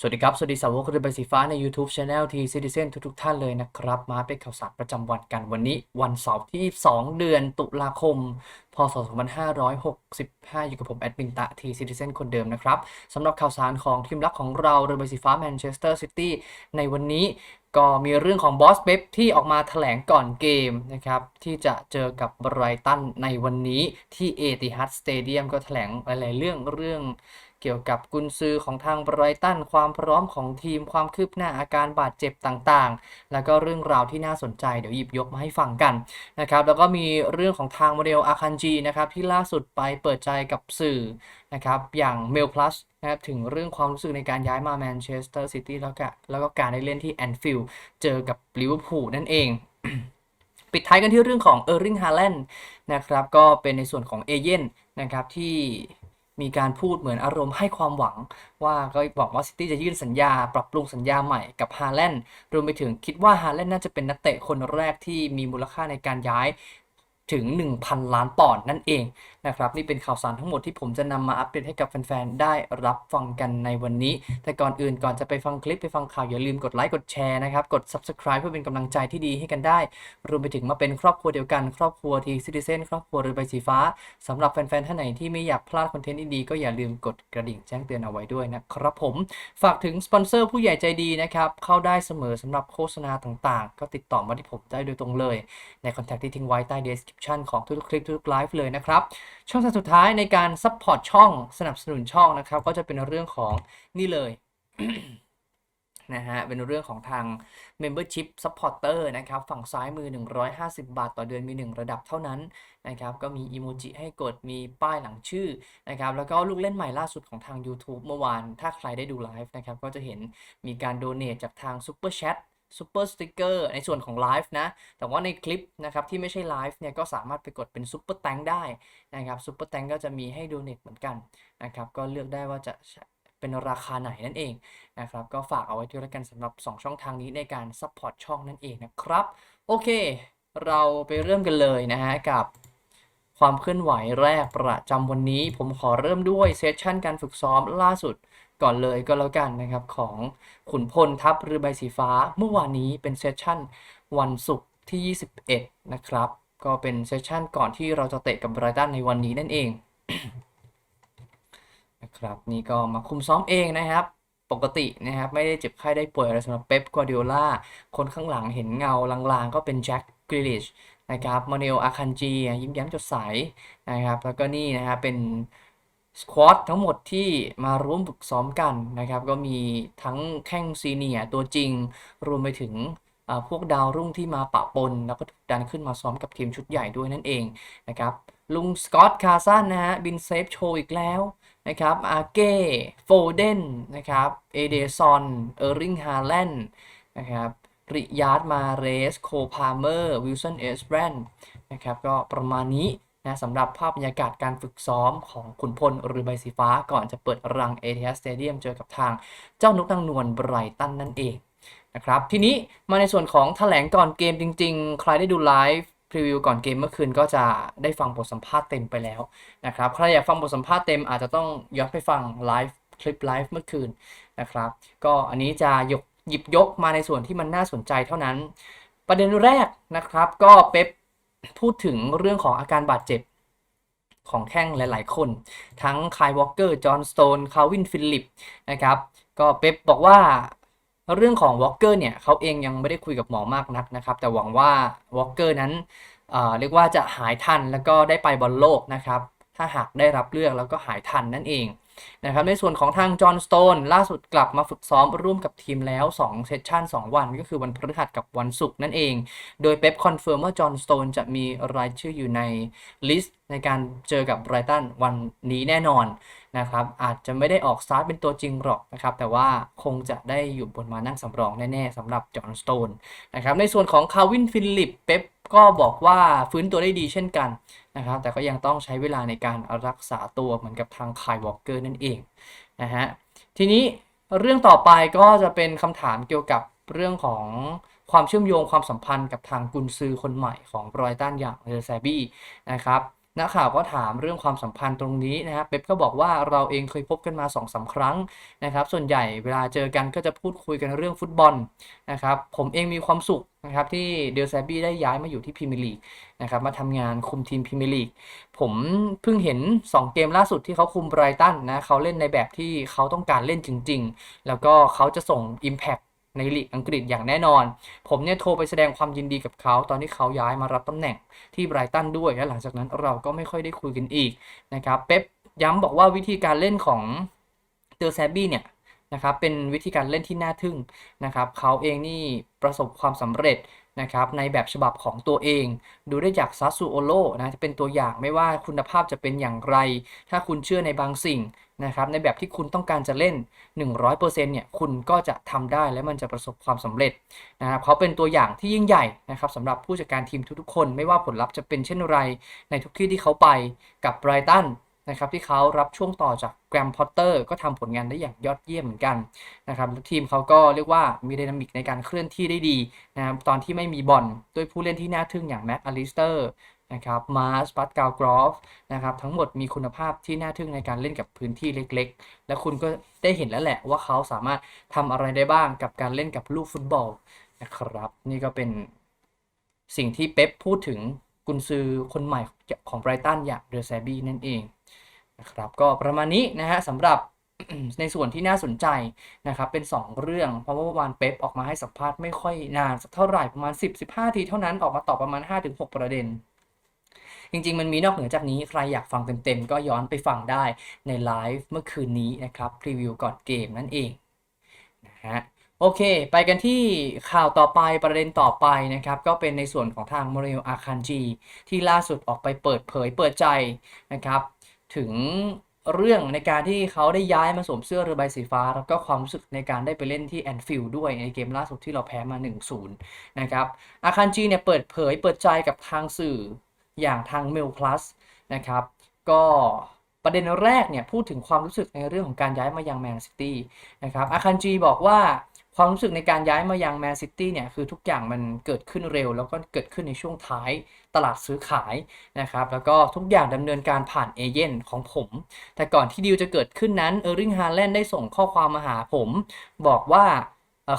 สวัสดีครับ สวัสดีสาวกเรือใบสีฟ้าใน YouTube Channel T Citizen ทุกๆท่านเลยนะครับ มาเป็นข่าวสารประจำวันกันวันนี้วันเสาร์ที่ 2 เดือนตุลาคม พศ 2565 อยู่กับผมแอดมินตะ T Citizen คนเดิมนะครับสำหรับข่าวสารของทีมรักของเราเรือใบสีฟ้าแมนเชสเตอร์ซิตี้ในวันนี้ก็มีเรื่องของบอสเ e บที่ออกมาแถลงก่อนเกมนะครับ ที่จะเจอกับไบรตันในวันนี้ที่เอติฮัดสเตเดียมก็แถลงหลาย ๆ เรื่องเรื่อง เกี่ยวกับกุนซือของทางไบรตันความพร้อมของทีมความคืบหน้าอาการบาดเจ็บต่างๆ แล้วก็เรื่องราวที่น่าสนใจเดี๋ยวหยิบยกมาให้ฟังกันนะครับแล้วก็มีเรื่องของทางโมเดลอาคันจีนะครับที่ล่าสุดไปเปิดใจกับสื่อนะครับอย่างเมลพลัสนะครับถึงเรื่องความรู้สึกในการย้ายมาแมนเชสเตอร์ซิตี้แล้วก็แล้วก็การได้เล่นที่แอนฟิลด์เจอกับลิเวอร์พูลนั่นเองปิดท้ายกันที่เรื่องของเออร์ริงฮาแลนด์นะครับก็เป็นในส่วนของเอเย่นนะครับที่ มีการพูดเหมือนอารมณ์ให้ความหวัง ว่าก็หวังว่าซิตี้จะยื่นสัญญา ปรับปรุงสัญญาใหม่กับฮาแลนด์รวมไปถึงคิดว่าฮาแลนด์น่าจะเป็นนักเตะคนแรกที่มีมูลค่าในการย้าย ถึง 1,000 ล้านปอนด์นั่นเองนะครับนี่เป็นข่าวสารทั้งหมดที่ผมจะนำมาอัปเดตให้กับแฟนๆได้รับฟังกันในวันนี้ แต่ก่อนอื่นก่อนจะไปฟังคลิปไปฟังข่าวอย่าลืมกดไลค์กดแชร์นะครับกด subscribe เพื่อเป็นกำลังใจที่ดีให้กันได้ รวมไปถึงมาเป็นครอบครัวเดียวกันครอบครัวทีซิติเซนครอบครัวเรือใบสีฟ้าสำหรับแฟนๆท่านไหนที่ไม่อยากพลาดคอนเทนต์ดีๆก็อย่าลืมกดกระดิ่งแจ้งเตือนเอาไว้ด้วยนะครับผมฝากถึงสปอนเซอร์ผู้ใหญ่ใจดีนะครับเข้าได้เสมอสำหรับโฆษณาต่างๆ ก็ติดต่อมาที่ผมได้โดยตรงเลย ในคอนแทคที่ทิ้งไว้ใต้ description ของทุกๆคลิปทุกๆไลฟ์เลยนะครับ ช่องทางสุดท้ายในการซัพพอร์ตช่องสนับสนุนช่องนะครับ ก็จะเป็นเรื่องของนี่เลยนะฮะเป็นเรื่องของทาง Membership Supporter นะครับ ฝั่งซ้ายมือ 150 บาท ต่อเดือนมี 1 ระดับเท่านั้นนะครับ ก็มีอีโมจิให้กดมีป้ายหลังชื่อนะครับ แล้วก็ลูกเล่นใหม่ล่าสุดของทาง YouTube เมื่อวาน ถ้าใครได้ดูไลฟ์นะครับ ก็จะเห็นมีการโดเน a จากทาง Super Chat ซูเปอร์สติกเกอร์ในส่วนของไลฟ์นะ แต่ว่าในคลิปนะครับที่ไม่ใช่ไลฟ์เนี่ยก็สามารถไปกดเป็นซูเปอร์แตงได้นะครับซูเปอร์แตงก็จะมีให้โดเน a เหมือนกันนะครับก็เลือกได้ว่าจะเป็นราคาไหนนั่นเองนะครับก็ฝากเอาไว้ด้วยแล้วกันสำหรับ 2 ช่องทางนี้ในการซัพพอร์ตช่องนั่นเองนะครับ โอเค เราไปเริ่มกันเลยนะฮะกับความเคลื่อนไหวแรกประจำวันนี้ ผมขอเริ่มด้วยเซสชันการฝึกซ้อมล่าสุด ก่อนเลยก็แล้วกันนะครับของขุนพลทัพเรือใบสีฟ้า เมื่อวานนี้เป็นเซสชั่นวันศุกร์ที่ 21 นะครับ ก็เป็นเซสชั่นก่อนที่เราจะเตะกับไบรตันในวันนี้นั่นเองนะครับนี่ก็มาคุมซ้อมเองนะครับ ปกตินะครับไม่ได้เจ็บไข้ได้ป่วยอะไรสำหรับเป๊ปกัวเดิโอลาคนข้างหลังเห็นเงาลางๆ ก็เป็นแจ็คกริลิชนะครับมาเนลอาคันจียิ้มแย้มจดใสนะครับ แล้วก็นี่นะครับเป็น สควอตทั้งหมดที่มาร่วมฝึกซ้อมกันนะครับ ก็มีทั้งแข้งซีเนียตัวจริง รวมไปถึงพวกดาวรุ่งที่มาปะปน แล้วก็ถูกดันขึ้นมาซ้อมกับทีมชุดใหญ่ด้วยนั่นเองนะครับลุงสกอตคาซันนะฮะบินเซฟโชว์อีกแล้วนะครับอาเก้โฟเดนนะครับเอเดซอนเออร์ริงฮาแลนด์นะครับริยาร์ดมาเรสโคพาเมอร์วิลสันเอสแบรนนะครับก็ประมาณนี้ นะสำหรับภาพบรรยากาศการฝึกซ้อมของขุนพลหรือใบสีฟ้าก่อนจะเปิดรังเอเที s สเตเดียมเจอกับทางเจ้านกนางนวลไบรตันนั่นเองนะครับทีนี้มาในส่วนของแถลงก่อนเกมจริง ๆ ใครได้ดูไลฟ์พรีวิวก่อนเกมเมื่อคืนก็จะได้ฟังบทสัมภาษณ์เต็มไปแล้วนะครับใครอยากฟังบทสัมภาษณ์เต็มอาจจะต้องย้อนไปฟังไลฟ์คลิปไลฟ์เมื่อคืนนะครับก็อันนี้จะยกหยิบยกมาในส่วนที่มันน่าสนใจเท่านั้น ประเด็นแรกนะครับก็เป๊ป พูดถึงเรื่องของอาการบาดเจ็บของแข้งหลาย ๆ คน ทั้งคายวอลเกอร์ จอห์นสโตน คาวิน ฟิลลิป นะครับ ก็เป๊ปบอกว่าเรื่องของวอลเกอร์เนี่ยเขาเองยังไม่ได้คุยกับหมอมากนักนะครับ แต่หวังว่าวอลเกอร์นั้นเรียกว่าจะหายทันแล้วก็ได้ไปบอลโลกนะครับ ถ้าหากได้รับเลือกแล้วก็หายทันนั่นเองนะครับในส่วนของทางจอห์นสโตนล่าสุดกลับมาฝึกซ้อมร่วมกับทีมแล้ว 2 เซสชั่น 2 วันก็คือวันพฤหัสกับวันศุกร์นั่นเอง โดยเป๊ปคอนเฟิร์มว่าจอห์นสโตนจะมีรายชื่ออยู่ในลิสต์ในการเจอกับไบรตันวันนี้แน่นอนนะครับอาจจะไม่ได้ออกสตาร์ทเป็นตัวจริงหรอกนะครับแต่ว่าคงจะได้อยู่บนมานั่งสำรองแน่ ๆสำหรับจอห์นสโตนนะครับในส่วนของคาวินฟิลิปเป๊ป ก็บอกว่าฟื้นตัวได้ดีเช่นกันนะครับ แต่ก็ยังต้องใช้เวลาในการรักษาตัวเหมือนกับทางคายวอลเกอร์นั่นเองนะฮะทีนี้เรื่องต่อไปก็จะเป็นคำถามเกี่ยวกับเรื่องของความเชื่อมโยงความสัมพันธ์กับทางกุนซือคนใหม่ของบรอยตันอย่างเดอแซบี้นะครับ นักข่าวก็ถามเรื่องความสัมพันธ์ตรงนี้นะครับเป๊ปก็บอกว่าเราเองเคยพบกันมา2อสาครั้งนะครับ ส่วนใหญ่เวลาเจอกันก็จะพูดคุยกันเรื่องฟุตบอลนะครับผมเองมีความสุขนะครับที่เดลแซบี้ได้ย้ายมาอยู่ที่พรีเมียร์ลีกนะครับมาทำงานคุมทีมพรีเมียร์ลีกผมเพิ่งเห็น 2 เกมล่าสุดที่เขาคุมไบรตันนะเขาเล่นในแบบที่เขาต้องการเล่นจริง ๆ แล้วก็เขาจะส่ง Impact ในลีกอังกฤษอย่างแน่นอน ผมเนี่ยโทรไปแสดงความยินดีกับเขา ตอนที่เขาย้ายมารับตำแหน่งที่ไบรตันด้วย และหลังจากนั้นเราก็ไม่ค่อยได้คุยกันอีกนะครับเป๊ปย้ำบอกว่าวิธีการเล่นของเตอแซบี้เนี่ยนะครับเป็นวิธีการเล่นที่น่าทึ่งนะครับเขาเองนี่ประสบความสำเร็จ นะครับในแบบฉบับของตัวเอง ดูได้จากซาซูโอโลนะจะเป็นตัวอย่างไม่ว่าคุณภาพจะเป็นอย่างไร ถ้าคุณเชื่อในบางสิ่งนะครับในแบบที่คุณต้องการจะเล่น 100%เนี่ยคุณก็จะทำได้และมันจะประสบความสำเร็จนะครับเขาเป็นตัวอย่างที่ยิ่งใหญ่นะครับสำหรับผู้จัดการทีมทุกๆคน ไม่ว่าผลลัพธ์จะเป็นเช่นไร ในทุกที่ที่เขาไปกับไบรตัน นะครับที่เขารับช่วงต่อจากแกรมพอตเตอร์ก็ทำผลงานได้อย่างยอดเยี่ยมเหมือนกันนะครับทีมเขาก็เรียกว่ามีไดนามิกในการเคลื่อนที่ได้ดีนะครับตอนที่ไม่มีบอลด้วยผู้เล่นที่น่าทึ่งอย่างแม็กอลิสเตอร์นะครับมาร์สปัตกาวกรอฟนะครับทั้งหมดมีคุณภาพที่น่าทึ่งในการเล่นกับพื้นที่เล็กๆ และคุณก็ได้เห็นแล้วแหละว่าเขาสามารถทำอะไรได้บ้างกับการเล่นกับลูกฟุตบอลนะครับนี่ก็เป็นสิ่งที่เป๊ปพูดถึงกุนซือคนใหม่ของไบรตันอย่างเดอแซบี้นั่นเอง นะครับก็ประมาณนี้นะฮะสำหรับในส่วนที่น่าสนใจนะครับเป็น 2 เรื่อง เพราะว่าเมื่อวานเป๊ปออกมาให้สัมภาษณ์ไม่ค่อยนานสักเท่าไหร่ประมาณ 10-15 ทีเท่านั้นออกมาตอบประมาณ 5-6 ประเด็น จริง ๆ มันมีนอกเหนือจากนี้ใครอยากฟังเต็ม ๆ ก็ย้อนไปฟังได้ในไลฟ์เมื่อคืนนี้นะครับรีวิวก่อนเกมนั่นเองนะฮะโอเค ไปกันที่ข่าวต่อไปประเด็นต่อไปนะครับ ก็เป็นในส่วนของทางโมเรลอาคันจีที่ล่าสุดออกไปเปิดเผยเปิดใจนะครับ ถึงเรื่องในการที่เขาได้ย้ายมาสวมเสื้อเรือใบสีฟ้า แล้วก็ความรู้สึกในการได้ไปเล่นที่แอนฟิลด์ด้วยในเกมล่าสุดที่เราแพ้มา 1-0 นะครับอาคันจีเนี่ยเปิดเผยเปิดใจกับทางสื่ออย่างทางเมลพลัสนะครับ ก็ประเด็นแรกเนี่ยพูดถึงความรู้สึกในเรื่องของการย้ายมายังแมนซิตี้นะครับอาคันจีบอกว่า ความรู้สึกในการย้ายมายังแมนซิตี้เนี่ยคือทุกอย่างมันเกิดขึ้นเร็ว แล้วก็เกิดขึ้นในช่วงท้ายตลาดซื้อขายนะครับแล้วก็ทุกอย่างดำเนินการผ่านเอเย่นของผม แต่ก่อนที่ดีลจะเกิดขึ้นนั้นเออร์ริงฮาแลนด์ได้ส่งข้อความมาหาผม บอกว่า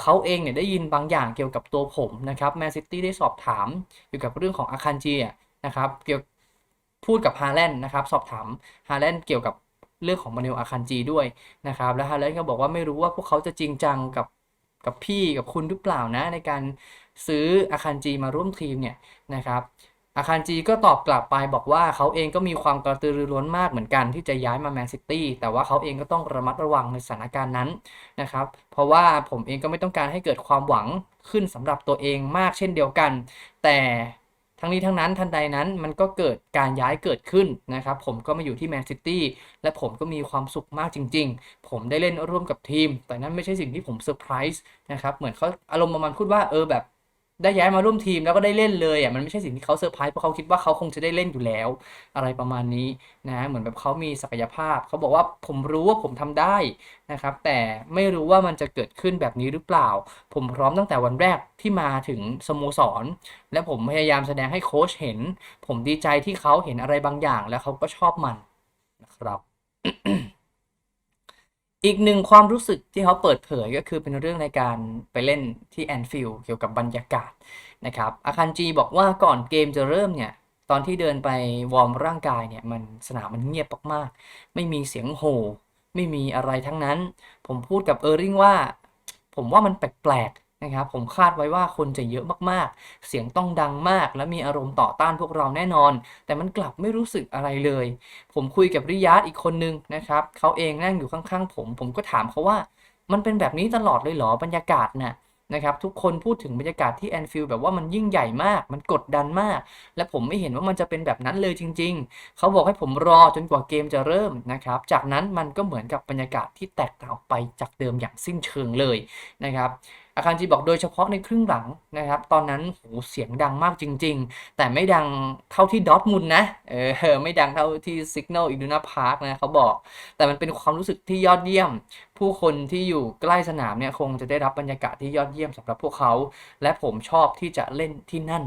เขาเองเนี่ยได้ยินบางอย่างเกี่ยวกับตัวผมนะครับแมนซิตี้ได้สอบถามเกี่ยวกับเรื่องของอาคันจีนะครับเกี่ยวพูดกับฮาแลนด์นะครับสอบถามฮาแลนด์เกี่ยวกับเรื่องของมาเนลอาคันจีด้วยนะครับ แล้วฮาแลนด์ก็บอกว่าไม่รู้ว่าพวกเขาจะจริงจังกับ กับพี่กับคุณหรือเปล่านะ ในการซื้ออาคารจีมาร่วมทีมเนี่ยนะครับ อาคารจีก็ตอบกลับไปบอกว่าเขาเองก็มีความกระตือรือร้นมากเหมือนกันที่จะย้ายมาแมนซิตี้แต่ว่าเขาเองก็ต้องระมัดระวังในสถานการณ์นั้นนะครับ เพราะว่าผมเองก็ไม่ต้องการให้เกิดความหวังขึ้นสำหรับตัวเองมากเช่นเดียวกัน แต่ ทั้งนี้ทั้งนั้นทันใดนั้นมันก็เกิดการย้ายเกิดขึ้นนะครับ ผมก็มาอยู่ที่แมนซิตี้และผมก็มีความสุขมากจริง ๆ ผมได้เล่นร่วมกับทีม แต่นั้นไม่ใช่สิ่งที่ผมเซอร์ไพรส์นะครับเหมือนเขาอารมณ์ประมาณพูดว่าเออแบบ ได้ย้ายมาร่วมทีมแล้วก็ได้เล่นเลยอะมันไม่ใช่สิ่งที่เขาเซอร์ไพรส์เพราะเขาคิดว่าเขาคงจะได้เล่นอยู่แล้ว อะไรประมาณนี้นะเหมือนแบบเขามีศักยภาพ เขาบอกว่าผมรู้ว่าผมทำได้นะครับ แต่ไม่รู้ว่ามันจะเกิดขึ้นแบบนี้หรือเปล่า ผมพร้อมตั้งแต่วันแรกที่มาถึงสโมสร และผมพยายามแสดงให้โค้ชเห็น ผมดีใจที่เขาเห็นอะไรบางอย่าง แล้วเขาก็ชอบมันนะครับ อีกหนึ่งความรู้สึกที่เขาเปิดเผยก็คือเป็นเรื่องในการไปเล่นที่แอนฟิลด์เกี่ยวกับบรรยากาศนะครับอาคันจีบอกว่าก่อนเกมจะเริ่มเนี่ย ตอนที่เดินไปวอร์มร่างกายเนี่ย มันสนามมันเงียบมากๆ ไม่มีเสียงโห่ไม่มีอะไรทั้งนั้น ผมพูดกับเออร์ริงว่า ผมว่ามันแปลกๆ นะครับผมคาดไว้ว่าคนจะเยอะมากๆ เสียงต้องดังมาก และมีอารมณ์ต่อต้านพวกเราแน่นอน แต่มันกลับไม่รู้สึกอะไรเลย ผมคุยกับริยาดอีกคนนึงนะครับเขาเองนั่งอยู่ข้างๆ ผม ผมก็ถามเขาว่า มันเป็นแบบนี้ตลอดเลยเหรอบรรยากาศน่ะนะครับทุกคนพูดถึงบรรยากาศที่แอนฟิลด์แบบว่ามันยิ่งใหญ่มาก มันกดดันมาก และผมไม่เห็นว่ามันจะเป็นแบบนั้นเลยจริง ๆ เขาบอกให้ผมรอจนกว่าเกมจะเริ่มนะครับ จากนั้นมันก็เหมือนกับบรรยากาศที่แตกต่างออกไปจากเดิมอย่างสิ้นเชิงเลยนะครับ อาคารจีบอกโดยเฉพาะในครึ่งหลังนะครับ ตอนนั้นโหเสียงดังมากจริง ๆ แต่ไม่ดังเท่าที่ดอทมุนนะเออไม่ดังเท่าที่ซิก n นลอิดูนาพาร์คนะเขาบอก แต่มันเป็นความรู้สึกที่ยอดเยี่ยม ผู้คนที่อยู่ใกล้สนามเนี่ยคงจะได้รับบรรยากาศที่ยอดเยี่ยมสำหรับพวกเขา และผมชอบที่จะเล่นที่นั่น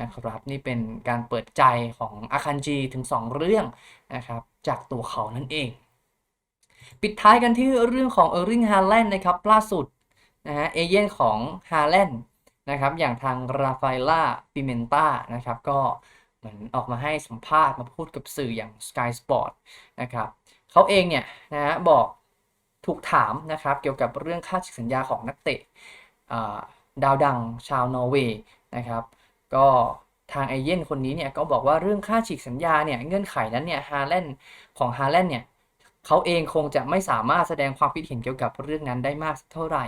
นะครับนี่เป็นการเปิดใจของอาคันจีถึง 2 เรื่องนะครับจากตัวเขานั่นเอง ปิดท้ายกันที่เรื่องของเออร์ริงฮาแลนด์นะครับล่าสุด นะฮะเอเย่นของฮาแลนด์นะครับอย่างทางราฟาเอล่าปิเมนตานะครับก็เหมือนออกมาให้สัมภาษณ์มาพูดกับสื่ออย่าง Sky Sport นะครับเขาเองเนี่ยนะฮะบอกถูกถามนะครับเกี่ยวกับเรื่องค่าฉีกสัญญาของนักเตะดาวดังชาวนอร์เวย์นะครับก็ทางเอเย่นคนนี้เนี่ยก็บอกว่าเรื่องค่าฉีกสัญญาเนี่ยเงื่อนไขนั้นเนี่ยฮาแลนด์ของฮาแลนด์เนี่ย เขาเองคงจะไม่สามารถแสดงความคิดเห็นเกี่ยวกับเรื่องนั้นได้มากสักเท่าไหร่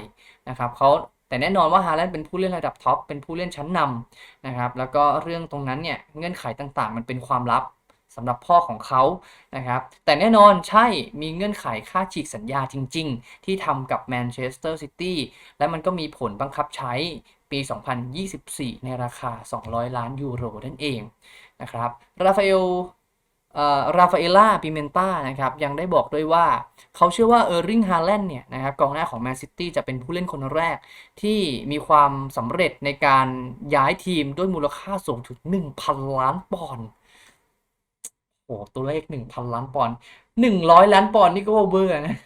นะครับเขาแต่แน่นอนว่าฮาแลนด์เป็นผู้เล่นระดับท็อปเป็นผู้เล่นชั้นนำนะครับแล้วก็เรื่องตรงนั้นเนี่ยเงื่อนไขต่างๆ มันเป็นความลับสำหรับพ่อของเขานะครับแต่แน่นอนใช่มีเงื่อนไขค่าฉีกสัญญาจริง ๆ ที่ทำกับแมนเชสเตอร์ซิตี้และมันก็มีผลบังคับใช้ปี 2024 ในราคา 200 ล้านยูโรนั่นเองนะครับราฟาเอล ราฟาเอล่าปิเมนตานะครับยังได้บอกด้วยว่า เขาเชื่อว่าเออร์ริงฮาแลนด์เนี่ยนะครับกองหน้าของแมนซิตี้จะเป็นผู้เล่นคนแรก ที่มีความสำเร็จในการย้ายทีมด้วยมูลค่าสูงถึง 1,000 ล้านปอนด์โอ้ตัวเลข 1,000 ล้านปอนด์100 ล้านปอนด์นี่ก็เบอร์นะ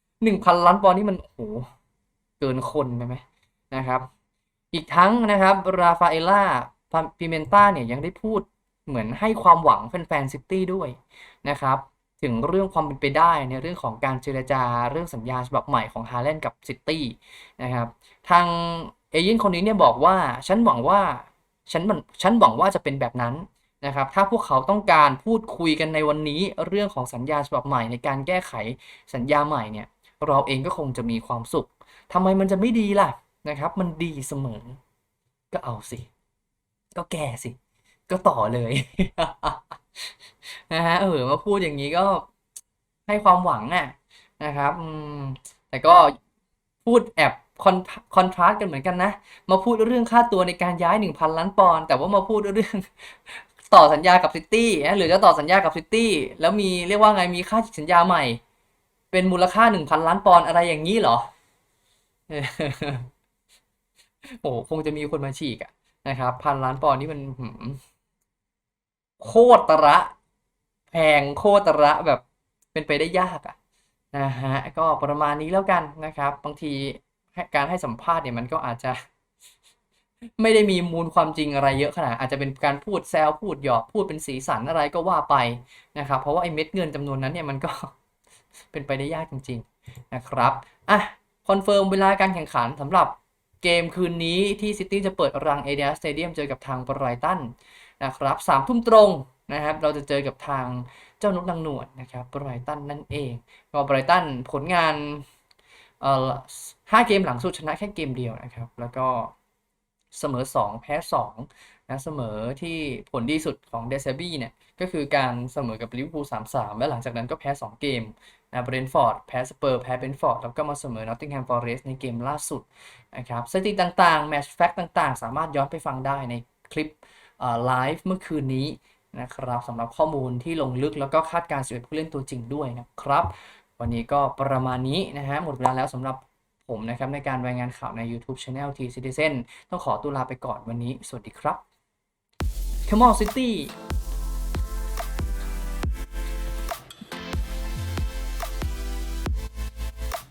1,000 ล้านปอนด์นี่มันโอ้เกินคนไปไหมนะครับ อีกทั้งนะครับราฟาเอล่าปิเมนตาเนี่ยยังได้พูด เหมือนให้ความหวังแฟนๆซิตี้ด้วยนะครับ ถึงเรื่องความเป็นไปได้ในเรื่องของการเจรจาเรื่องสัญญาฉบับใหม่ของฮาแลนด์กับซิตี้นะครับ ทางเอเย่นคนนี้เนี่ยบอกว่าฉันหวังว่าฉันมันฉันหวังว่าจะเป็นแบบนั้นนะครับ ถ้าพวกเขาต้องการพูดคุยกันในวันนี้เรื่องของสัญญาฉบับใหม่ในการแก้ไขสัญญาใหม่เนี่ย เราเองก็คงจะมีความสุขทำไมมันจะไม่ดีล่ะนะครับ มันดีเสมอ ก็เอาสิ ก็แก้สิ ก็ต่อเลย นะฮะเออมาพูดอย่างนี้ก็ให้ความหวังอะนะครับแต่ก็พูดแอบคอนคอนทราสต์กันเหมือนกันนะ มาพูดเรื่องค่าตัวในการย้าย 1,000 ล้านปอนด์แต่ว่ามาพูดเรื่องต่อสัญญากับซิตี้นะหรือจะต่อสัญญากับซิตี้แล้วมีเรียกว่าไงมีค่าสัญญาใหม่ เป็นมูลค่า 1,000 ล้านปอนด์อะไรอย่างนี้เหรอโอ้โหคงจะมีคนมาฉีกอะนะครับพันล้านปอนด์นี่มัน โคตรระแพงโคตรระแบบเป็นไปได้ยากอะนะฮะก็ประมาณนี้แล้วกันนะครับ บางทีการให้สัมภาษณ์เนี่ยมันก็อาจจะ ไม่ได้มีมูลความจริงอะไรเยอะขนาดอาจจะเป็นการพูดแซวพูดหยอกพูดเป็นสีสันอะไรก็ว่าไปนะครับ เพราะว่าไอ้เม็ดเงินจำนวนนั้นเนี่ยมันก็เป็นไปได้ยากจริง ๆนะครับอะคอนเฟิร์มเวลาการแข่งขันสำหรับเกมคืนนี้ที่ซิตี้จะเปิดรังเอเดียสเตเดียมเจอกับทางไบรตัน นะครับสามทุ่มตรงนะครับ เราจะเจอกับทางเจ้านกนางหนวดนะครับไบรตันนั่นเองก็ไบรตันผลงานเอ่อห้าเกมหลังสุดชนะแค่เกมเดียวนะครับ แล้วก็เสมอ 2 แพ้2นะเสมอที่ผลดีสุดของเดซบี้เนี่ย ก็คือการเสมอกับลิเวอร์พูล3-3 และหลังจากนั้นก็แพ้ 2 เกมนะเบรนฟอร์ดแพ้สเปอร์ แพ้เบรนฟอร์ด แล้วก็มาเสมอนอตติงแฮมฟอร์เรสในเกมล่าสุดนะครับสถิติต่างๆ แมตช์แฟกต์ต่างๆ สามารถย้อนไปฟังได้ในคลิป ไลฟ์เมื่อคืนนี้นะครับสำหรับข้อมูลที่ลงลึกแล้วก็คาดการณ์11ผู้เล่นตัวจริงด้วยนะครับ วันนี้ก็ประมาณนี้นะฮะหมดเวลาแล้วสำหรับผมนะครับในการรายงานข่าวใน YouTube Channel T Citizen ต้องขอตัวลาไปก่อนวันนี้ สวัสดีครับ Come on City